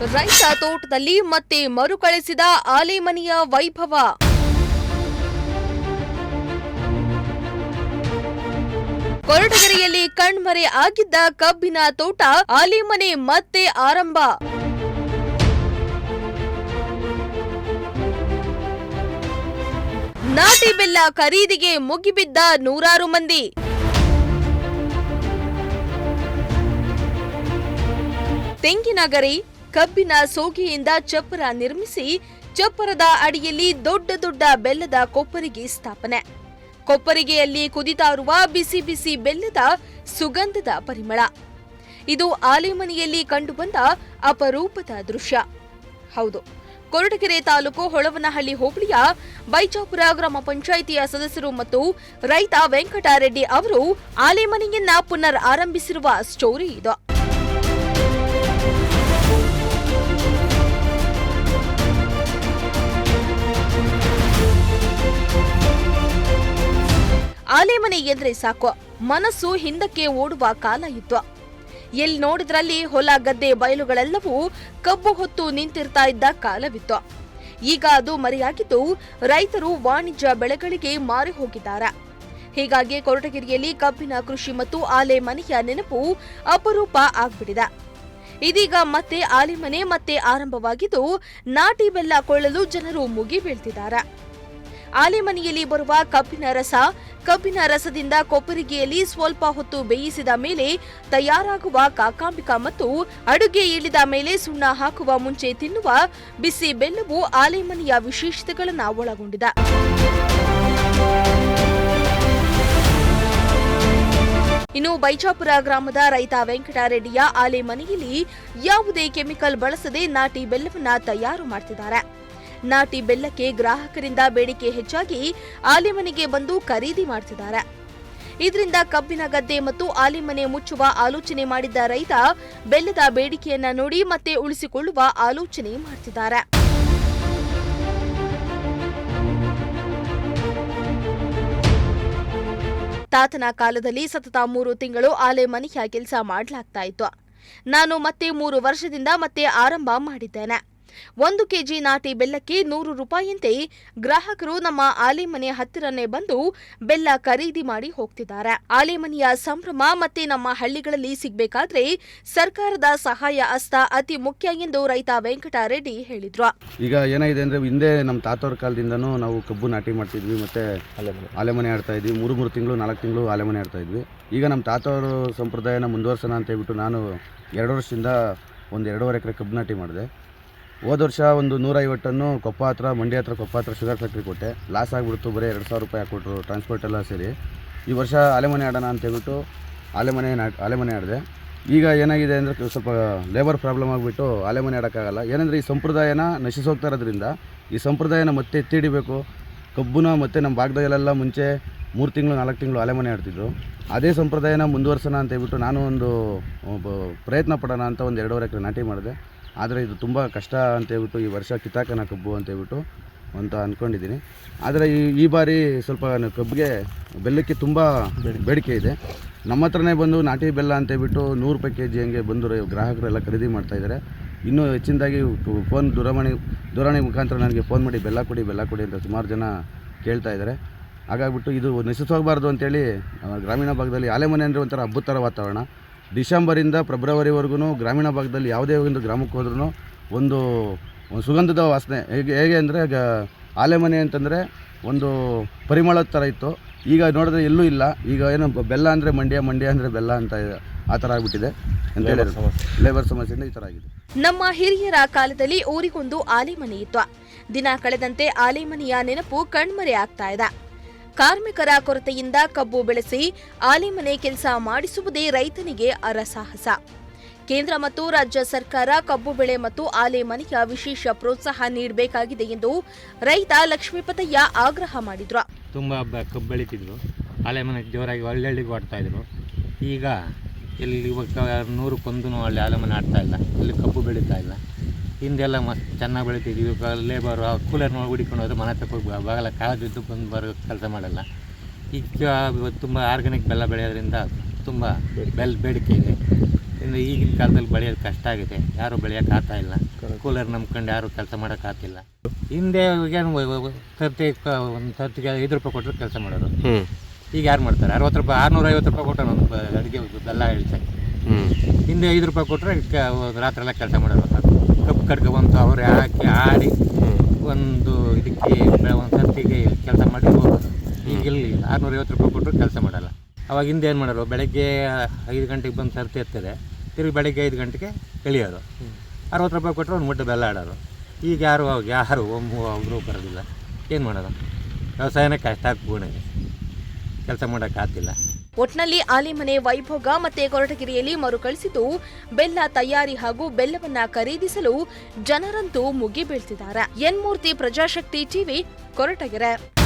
ರೈತ ತೋಟದಲ್ಲಿ ಮತ್ತೆ ಮರುಕಳಿಸಿದ ಆಲೆಮನೆಯ ವೈಭವ. ಕೊರಟಗೆರೆಯಲ್ಲಿ ಕಣ್ಮರೆ ಆಗಿದ್ದ ಕಬ್ಬಿನ ತೋಟ ಆಲೆಮನೆ ಮತ್ತೆ ಆರಂಭ. ನಾಟಿ ಬೆಲ್ಲ ಖರೀದಿಗೆ ಮುಗಿಬಿದ್ದ ನೂರಾರು ಮಂದಿ. ತೆಂಗಿನ ಗರಿ ಕಬ್ಬಿನ ಸೋಗಿಯಿಂದ ಚಪ್ಪರ ನಿರ್ಮಿಸಿ ಚಪ್ಪರದ ಅಡಿಯಲ್ಲಿ ದೊಡ್ಡ ದೊಡ್ಡ ಬೆಲ್ಲದ ಕೊಪ್ಪರಿಗೆ ಸ್ಥಾಪನೆ. ಕೊಪ್ಪರಿಗೆಯಲ್ಲಿ ಕುದಿತಾರುವ ಬಿಸಿ ಬಿಸಿ ಬೆಲ್ಲದ ಸುಗಂಧದ ಪರಿಮಳ. ಇದು ಆಲೆಮನೆಯಲ್ಲಿ ಕಂಡುಬಂದ ಅಪರೂಪದ ದೃಶ್ಯ. ಹೌದು, ಕೊರಟಗೆರೆ ತಾಲೂಕು ಹೊಳವನಹಳ್ಳಿ ಹೋಬಳಿಯ ಬೈಚಾಪುರ ಗ್ರಾಮ ಪಂಚಾಯಿತಿಯ ಸದಸ್ಯರು ಮತ್ತು ರೈತ ವೆಂಕಟರೆಡ್ಡಿ ಅವರು ಆಲೆಮನೆಯನ್ನ ಪುನರ್ ಆರಂಭಿಸಿರುವ ಸ್ಟೋರಿ ಇದು. ಆಲೆಮನೆ ಎಂದ್ರೆ ಸಾಕು. ಮನಸ್ಸು ಹಿಂದಕ್ಕೆ ಓಡುವ ಕಾಲ ಇತ್ತು. ಎಲ್ಲಿ ನೋಡಿದ್ರಲ್ಲಿ ಹೊಲ, ಗದ್ದೆ, ಬಯಲುಗಳೆಲ್ಲವೂ ಕಬ್ಬು ಹೊತ್ತು ನಿಂತಿರ್ತಾ ಇದ್ದ ಕಾಲವಿತ್ತು. ಈಗ ಅದು ಮರೆಯಾಗಿದ್ದು ರೈತರು ವಾಣಿಜ್ಯ ಬೆಳೆಗಳಿಗೆ ಮಾರಿ ಹೋಗಿದ್ದಾರೆ. ಹೀಗಾಗಿ ಕೊರಟಗಿರಿಯಲ್ಲಿ ಕಬ್ಬಿನ ಕೃಷಿ ಮತ್ತು ಆಲೆ ಮನೆಯ ನೆನಪು ಅಪರೂಪ ಆಗ್ಬಿಟ್ಟಿದೆ. ಇದೀಗ ಮತ್ತೆ ಆಲೆಮನೆ ಮತ್ತೆ ಆರಂಭವಾಗಿದ್ದು ನಾಟಿ ಬೆಲ್ಲ ಕೊಳ್ಳಲು ಜನರು ಮುಗಿಬೀಳ್ತಿದ್ದಾರೆ. ಆಲೆಮನೆಯಲ್ಲಿ ಬರುವ ಕಬ್ಬಿನ ರಸ ಕಬ್ಬಿನ ರಸದಿಂದ ಕೊಬ್ಬರಿಗೆಯಲ್ಲಿ ಸ್ವಲ್ಪ ಹೊತ್ತು ಬೇಯಿಸಿದ ಮೇಲೆ ತಯಾರಾಗುವ ಕಾಕಾಂಬಿಕ ಮತ್ತು ಅಡುಗೆ ಇಳಿದ ಮೇಲೆ ಸುಣ್ಣ ಹಾಕುವ ಮುಂಚೆ ತಿನ್ನುವ ಬಿಸಿ ಬೆಲ್ಲವು ಆಲೆಮನೆಯ ವಿಶೇಷತೆಗಳನ್ನು ಒಳಗೊಂಡಿದೆ. ಇನ್ನು ಬೈಜಾಪುರ ಗ್ರಾಮದ ರೈತ ವೆಂಕಟರೆಡ್ಡಿಯ ಆಲೆ ಮನೆಯಲ್ಲಿ ಯಾವುದೇ ಕೆಮಿಕಲ್ ಬಳಸದೆ ನಾಟಿ ಬೆಲ್ಲವನ್ನು ತಯಾರು ಮಾಡ್ತಿದ್ದಾರೆ. ನಾಟಿ ಬೆಲ್ಲಕ್ಕೆ ಗ್ರಾಹಕರಿಂದ ಬೇಡಿಕೆ ಹೆಚ್ಚಾಗಿ ಆಲೆಮನೆಗೆ ಬಂದು ಖರೀದಿ ಮಾಡ್ತಿದ್ದಾರೆ. ಇದರಿಂದ ಕಬ್ಬಿನ ಗದ್ದೆ ಮತ್ತು ಆಲಿಮನೆ ಮುಚ್ಚುವ ಆಲೋಚನೆ ಮಾಡಿದ್ದ ರೈತ ಬೆಲ್ಲದ ಬೇಡಿಕೆಯನ್ನ ನೋಡಿ ಮತ್ತೆ ಉಳಿಸಿಕೊಳ್ಳುವ ಆಲೋಚನೆ ಮಾಡ್ತಿದ್ದಾರೆ. ತಾತನ ಕಾಲದಲ್ಲಿ ಸತತ ಮೂರು ತಿಂಗಳು ಆಲೆ ಮನೆಯ ಕೆಲಸ ಮಾಡಲಾಗ್ತಾ ಇತ್ತು. ನಾನು ಮತ್ತೆ ಮೂರು ವರ್ಷದಿಂದ ಮತ್ತೆ ಆರಂಭ ಮಾಡಿದ್ದೇನೆ. ಒಂದು ಕೆಜಿ ನಾಟಿ ಬೆಲ್ಲಕ್ಕೆ ನೂರು ರೂಪಾಯಿಯಂತೆ ಗ್ರಾಹಕರು ನಮ್ಮ ಆಲೆಮನೆ ಹತ್ತಿರನೇ ಬಂದು ಬೆಲ್ಲ ಖರೀದಿ ಮಾಡಿ ಹೋಗ್ತಿದ್ದಾರೆ. ಆಲೆಮನೆಯ ಸಂಭ್ರಮ ಮತ್ತೆ ನಮ್ಮ ಹಳ್ಳಿಗಳಲ್ಲಿ ಸಿಗಬೇಕಾದ್ರೆ ಸರ್ಕಾರದ ಸಹಾಯ ಹಸ್ತ ಅತಿ ಮುಖ್ಯ ಎಂದು ರೈತ ವೆಂಕಟರೆಡ್ಡಿ ಹೇಳಿದ್ರು. ಈಗ ಏನಾಗಿದೆ ಅಂದ್ರೆ ಹಿಂದೆ ನಮ್ಮ ತಾತವ್ರ ಕಾಲದಿಂದನೂ ನಾವು ಕಬ್ಬು ನಾಟಿ ಮಾಡ್ತಿದ್ವಿ ಮತ್ತೆ ಆಲೆಮನೆ. ಆಡ್ತಾ ಇದ್ವಿ. ಮೂರು ಮೂರು ತಿಂಗಳು ನಾಲ್ಕು ತಿಂಗಳು ಆಲೆಮನೆ ಆಡ್ತಾ ಇದ್ವಿ. ಈಗ ನಮ್ಮ ತಾತವರು ಸಂಪ್ರದಾಯನ ಮುಂದುವರ್ಸೋಣ ಅಂತ ಹೇಳ್ಬಿಟ್ಟು ನಾನು ಎರಡು ವರ್ಷದಿಂದ ಒಂದು ಎರಡೂವರೆ ಎಕರೆ ಕಬ್ಬು ನಾಟಿ ಮಾಡಿದೆ. ಹೋದ ವರ್ಷ ಒಂದು ನೂರೈವತ್ತನ್ನು ಕೊಪ್ಪ ಹತ್ರ ಮಂಡ್ಯ ಹತ್ರ ಕೊಪ್ಪ ಹತ್ರ ಶುಗರ್ ಫ್ಯಾಕ್ಟ್ರಿ ಕೊಟ್ಟೆ. ಲಾಸ್ ಆಗಿಬಿಡ್ತು, ಬರೀ ಎರಡು ಸಾವಿರ ರೂಪಾಯಿ ಹಾಕ್ಬಿಟ್ರು ಟ್ರಾನ್ಸ್ಪೋರ್ಟ್ ಎಲ್ಲ ಸೇರಿ. ಈ ವರ್ಷ ಆಲೆಮನೆ ಆಡೋಣ ಅಂತ ಹೇಳ್ಬಿಟ್ಟು ಆಲೆಮನೆ ಆಲೆಮನೆ ಆಡಿದೆ. ಈಗ ಏನಾಗಿದೆ ಅಂದರೆ ಸ್ವಲ್ಪ ಲೇಬರ್ ಪ್ರಾಬ್ಲಮ್ ಆಗಿಬಿಟ್ಟು ಆಲೆಮನೆ ಆಡೋಕ್ಕಾಗಲ್ಲ. ಏನಂದರೆ ಈ ಸಂಪ್ರದಾಯನ ನಶಿಸೋಗ್ತಾ ಇರೋದ್ರಿಂದ ಈ ಸಂಪ್ರದಾಯನ ಮತ್ತೆ ತೀಡಿಬೇಕು ಕಬ್ಬುನ ಮತ್ತೆ ನಮ್ಮ ಭಾಗದಲ್ಲೆಲ್ಲ ಮುಂಚೆ ಮೂರು ತಿಂಗಳು, ನಾಲ್ಕು ತಿಂಗಳು ಆಲೆಮನೆ ಆಡ್ತಿದ್ರು. ಅದೇ ಸಂಪ್ರದಾಯನ ಮುಂದುವರ್ಸೋಣ ಅಂತ ಹೇಳ್ಬಿಟ್ಟು ನಾನು ಒಂದು ಪ್ರಯತ್ನ ಪಡೋಣ ಅಂತ ಒಂದು ಎರಡೂವರೆ ಎಕರೆ ನಾಟಿ ಮಾಡಿದೆ. ಆದರೆ ಇದು ತುಂಬ ಕಷ್ಟ ಅಂತೇಳ್ಬಿಟ್ಟು ಈ ವರ್ಷ ಕಿತ್ತಾಕನ ಕಬ್ಬು ಅಂತೇಳ್ಬಿಟ್ಟು ಅಂತ ಅಂದ್ಕೊಂಡಿದ್ದೀನಿ ಆದರೆ ಈ ಈ ಬಾರಿ ಸ್ವಲ್ಪ ಕಬ್ಬಿಗೆ ಬೆಲ್ಲಕ್ಕೆ ತುಂಬ ಬೇಡಿಕೆ. ಇದೆ. ನಮ್ಮ ಹತ್ರನೇ ಬಂದು ನಾಟಿ ಬೆಲ್ಲ ಅಂತೇಳ್ಬಿಟ್ಟು ನೂರು ರೂಪಾಯಿ ಕೆ ಜಿ ಹಂಗೆ ಬಂದು ಗ್ರಾಹಕರೆಲ್ಲ ಖರೀದಿ ಮಾಡ್ತಾಯಿದ್ದಾರೆ ಇನ್ನೂ ಹೆಚ್ಚಿನದಾಗಿ ಫೋನ್ ದೂರವಾಣಿ ದೂರವಾಣಿ ಮುಖಾಂತರ ನನಗೆ ಫೋನ್ ಮಾಡಿ ಬೆಲ್ಲ ಕೊಡಿ ಬೆಲ್ಲ ಕೊಡಿ ಅಂತ ಸುಮಾರು ಜನ ಕೇಳ್ತಾ ಇದ್ದಾರೆ. ಹಾಗಾಗ್ಬಿಟ್ಟು ಇದು ನಶಿಸೋಗಬಾರ್ದು ಅಂತೇಳಿ ಗ್ರಾಮೀಣ ಭಾಗದಲ್ಲಿ ಆಲೆಮನೆ ಅಂದರೆ ಒಂಥರ ಅದ್ಭುತರ ವಾತಾವರಣ. ಡಿಸೆಂಬರಿಂದ ಫೆಬ್ರವರಿವರೆಗೂ ಗ್ರಾಮೀಣ ಭಾಗದಲ್ಲಿ ಯಾವುದೇ ಒಂದು ಗ್ರಾಮಕ್ಕೆ ಹೋದ್ರೂ ಒಂದು ಒಂದು ಸುಗಂಧದ ವಾಸನೆ. ಹೇಗೆ ಹೇಗೆ ಅಂದರೆ ಈಗ ಆಲೆಮನೆ ಅಂತಂದರೆ ಒಂದು ಪರಿಮಳದ ಥರ ಇತ್ತು. ಈಗ ನೋಡಿದ್ರೆ ಎಲ್ಲೂ ಇಲ್ಲ. ಈಗ ಏನು ಬೆಲ್ಲ ಅಂದರೆ ಮಂಡ್ಯ ಮಂಡ್ಯ ಅಂದರೆ ಬೆಲ್ಲ ಅಂತ ಇದೆ. ಆ ಥರ ಆಗಿಬಿಟ್ಟಿದೆ ಅಂತ ಹೇಳಿದ್ರೆ. ಲೇಬರ್ ಸಮಸ್ಯೆಯಿಂದ ಈ ಥರ ಆಗಿದೆ. ನಮ್ಮ ಹಿರಿಯರ ಕಾಲದಲ್ಲಿ ಊರಿಗೊಂದು ಆಲೆಮನೆ ಇತ್ತು. ದಿನ ಕಳೆದಂತೆ ಆಲೆಮನೆಯ ನೆನಪು ಕಣ್ಮರೆ ಆಗ್ತಾ ಇದೆ. ಕಾರ್ಮಿಕರ ಕೊರತೆಯಿಂದ ಕಬ್ಬು ಬೆಳೆಸಿ ಆಲಿಮನೆ ಕೆಲಸ ಮಾಡಿಸುವುದೇ ರೈತನಿಗೆ ಅರಸಾಹಸ. ಕೇಂದ್ರ ಮತ್ತು ರಾಜ್ಯ ಸರ್ಕಾರ ಕಬ್ಬು ಬೆಳೆ ಮತ್ತು ಆಲೆ ಮನೆಯ ವಿಶೇಷ ಪ್ರೋತ್ಸಾಹ ನೀಡಬೇಕಾಗಿದೆ ಎಂದು ರೈತ ಲಕ್ಷ್ಮೀಪತಯ್ಯ ಆಗ್ರಹ ಮಾಡಿದ್ರು. ತುಂಬ ಕಬ್ಬು ಬೆಳೀತಿದ್ರು. ಆಲೆ ಮನೆ ಜೋರಾಗಿ ಹಳ್ಳಿಗೆ ಓಡ್ತಾಯಿದ್ರು ಈಗ ಇಲ್ಲಿ ಇವಾಗ ನೂರಕ್ಕೊಂದು ಹಳ್ಳಿ ಆಲೆ ಮನೆ ಆಡ್ತಾ ಇಲ್ಲ. ಇಲ್ಲಿ ಕಬ್ಬು ಬೆಳೀತಾ ಇಲ್ಲ. ಹಿಂದೆಲ್ಲ ಮಸ್ತ್ ಚೆನ್ನಾಗಿ ಬೆಳಿತಿದ್ವಿ. ಇವಾಗ ಲೇಬರು ಕೂಲರ್ ನೋಡಿ ಹುಡಿಕೊಂಡು ಹೋದ್ರೆ ಮನೆ ಹೋಗಿ ಬಾಗಲ ಬಿದ್ದು ಬಂದು ಬರೋ ಕೆಲಸ ಮಾಡಲ್ಲ. ಈಗ ತುಂಬ ಆರ್ಗ್ಯಾನಿಕ್ ಬೆಲ್ಲ ಬೆಳೆಯೋದ್ರಿಂದ ತುಂಬ ಬೆಲ್ ಬೇಡಿಕೆ ಇದೆ. ಇನ್ನು ಈಗಿನ ಕಾಲದಲ್ಲಿ ಬೆಳೆಯೋದು ಕಷ್ಟ ಆಗಿದೆ. ಯಾರು ಬೆಳೆಯೋಕೆ ಆಗ್ತಾ ಇಲ್ಲ. ಕೂಲರ್ ನಂಬ್ಕೊಂಡು ಯಾರು ಕೆಲಸ ಮಾಡೋಕೆ ಆಗ್ತಿಲ್ಲ ಹಿಂದೆ ಏನು ತರ್ತಿ ಒಂದು ತರ್ತಿಗೆ ಐದು ರೂಪಾಯಿ ಕೊಟ್ಟರೆ ಕೆಲಸ ಮಾಡೋರು. ಹ್ಮ್. ಈಗ ಯಾರು ಮಾಡ್ತಾರೆ? ಅರವತ್ತು ರೂಪಾಯಿ ಆರುನೂರ ಐವತ್ತು ರೂಪಾಯಿ ಕೊಟ್ಟರೆ ಒಂದು ಅಡುಗೆ ಬೆಲ್ಲ ಹೇಳ್ತಾರೆ ಹಿಂದೆ ಐದು ರೂಪಾಯಿ ಕೊಟ್ಟರೆ ರಾತ್ರಿ ಎಲ್ಲ ಕೆಲಸ ಮಾಡೋರು ಕಬ್ಬು ಕಡ್ಗೆ ಬಂತು ಅವ್ರು ಹಾಕಿ ಆಡಿ ಒಂದು ಇದಕ್ಕೆ ಒಂದು ಸರ್ತಿಗೆ ಕೆಲಸ ಮಾಡಿ ಹೋಗೋದು. ಈಗ ಇಲ್ಲಿ ಆರುನೂರ ರೂಪಾಯಿ ಕೊಟ್ಟರು ಕೆಲಸ ಮಾಡಲ್ಲ. ಅವಾಗ ಹಿಂದೆ ಏನು ಮಾಡೋರು ಬೆಳಗ್ಗೆ ಐದು ಗಂಟೆಗೆ ಬಂದು ಸರ್ತಿ ಎತ್ತದೆ ತಿರುಗಿ ಬೆಳಗ್ಗೆ ಐದು ಗಂಟೆಗೆ ಎಳಿಯೋರು. ಅರವತ್ತು ರೂಪಾಯಿ ಕೊಟ್ಟರು ಒಂದು ಮುಟ್ಟು ಬೆಲ್ಲ ಆಡೋರು ಈಗ ಯಾರು ಅವಾಗ ಯಾರು ಒಮ್ಮೂ ಒಬ್ಬರು ಬರೋದಿಲ್ಲ. ಏನು ಮಾಡೋದು? ವ್ಯವಸಾಯನೇ ಕಷ್ಟ ಆಗ್ಬೋಣ ಕೆಲಸ ಮಾಡೋಕ್ಕಾಗ್ತಿಲ್ಲ ಒಟ್ನಲ್ಲಿ ಆಲಿಮನೆ, ವೈಭೋಗ ಮತ್ತೆ ಕೊರಟಗಿರಿಯಲ್ಲಿ ಮರುಕಳಿಸಿದ್ದು ಬೆಲ್ಲ ತಯಾರಿ ಹಾಗೂ ಬೆಲ್ಲವನ್ನ ಖರೀದಿಸಲು ಜನರಂತೂ ಮುಗಿಬೀಳ್ತಿದ್ದಾರೆ. ಎನ್ಮೂರ್ತಿ ಪ್ರಜಾಶಕ್ತಿ ಟಿವಿ, ಕೊರಟಗೆರೆ.